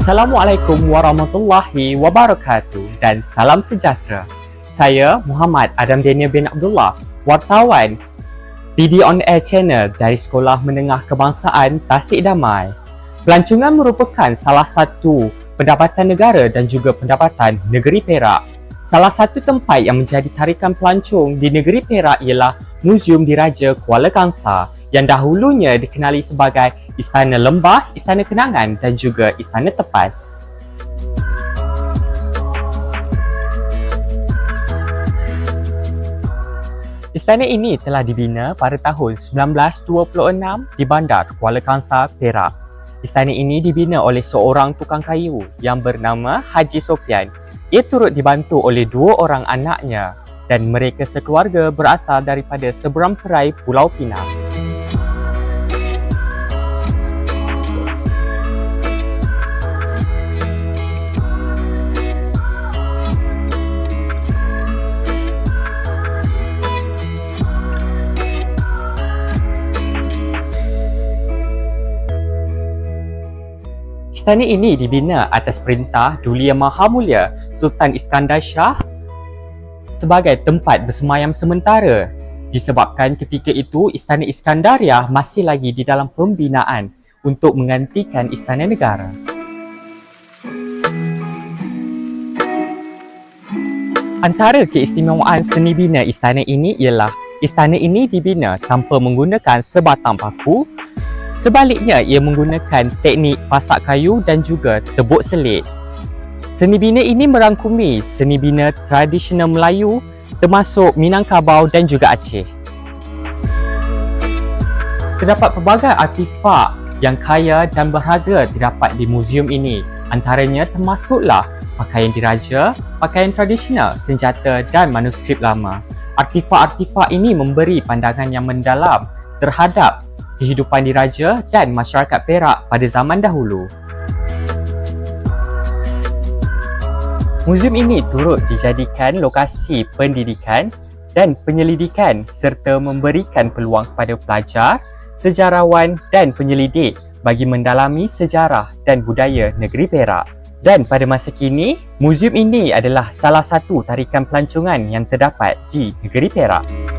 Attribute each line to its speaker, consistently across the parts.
Speaker 1: Assalamualaikum warahmatullahi wabarakatuh dan salam sejahtera. Saya Muhammad Adam Daniel bin Abdullah, wartawan PD on Air Channel dari Sekolah Menengah Kebangsaan Tasik Damai. Pelancongan merupakan salah satu pendapatan negara dan juga pendapatan negeri Perak. Salah satu tempat yang menjadi tarikan pelancong di negeri Perak ialah Muzium Diraja Kuala Kangsar yang dahulunya dikenali sebagai Istana Lembah, Istana Kenangan dan juga Istana Tepas. Istana ini telah dibina pada tahun 1926 di Bandar Kuala Kangsar, Perak. Istana ini dibina oleh seorang tukang kayu yang bernama Haji Sofian. Ia turut dibantu oleh dua orang anaknya dan mereka sekeluarga berasal daripada seberang perai Pulau Pinang. Istana ini dibina atas perintah Duli Yang Maha Mulia Sultan Iskandar Shah sebagai tempat bersemayam sementara disebabkan ketika itu Istana Iskandariah masih lagi di dalam pembinaan untuk menggantikan Istana Negara. Antara keistimewaan seni bina istana ini ialah istana ini dibina tanpa menggunakan sebatang paku Sebaliknya, ia menggunakan teknik pasak kayu dan juga tebuk selit. Seni bina ini merangkumi seni bina tradisional Melayu termasuk Minangkabau dan juga Aceh. Terdapat pelbagai artifak yang kaya dan berharga terdapat di muzium ini. Antaranya termasuklah pakaian diraja, pakaian tradisional, senjata dan manuskrip lama. Artifak-artifak ini memberi pandangan yang mendalam terhadap kehidupan diraja dan masyarakat Perak pada zaman dahulu. Muzium ini turut dijadikan lokasi pendidikan dan penyelidikan serta memberikan peluang kepada pelajar, sejarawan dan penyelidik bagi mendalami sejarah dan budaya negeri Perak. Dan pada masa kini, muzium ini adalah salah satu tarikan pelancongan yang terdapat di negeri Perak.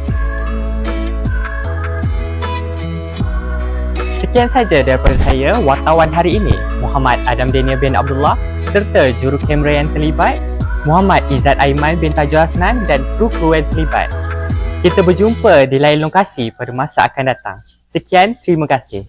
Speaker 1: Sekian saja daripada saya, wartawan hari ini, Muhammad Adam Daniel bin Abdullah serta juru kamera yang terlibat, Muhammad Izzat Aiman bin Tajul Hasnan dan kru-kru yang terlibat. Kita berjumpa di lain lokasi pada masa akan datang. Sekian, terima kasih.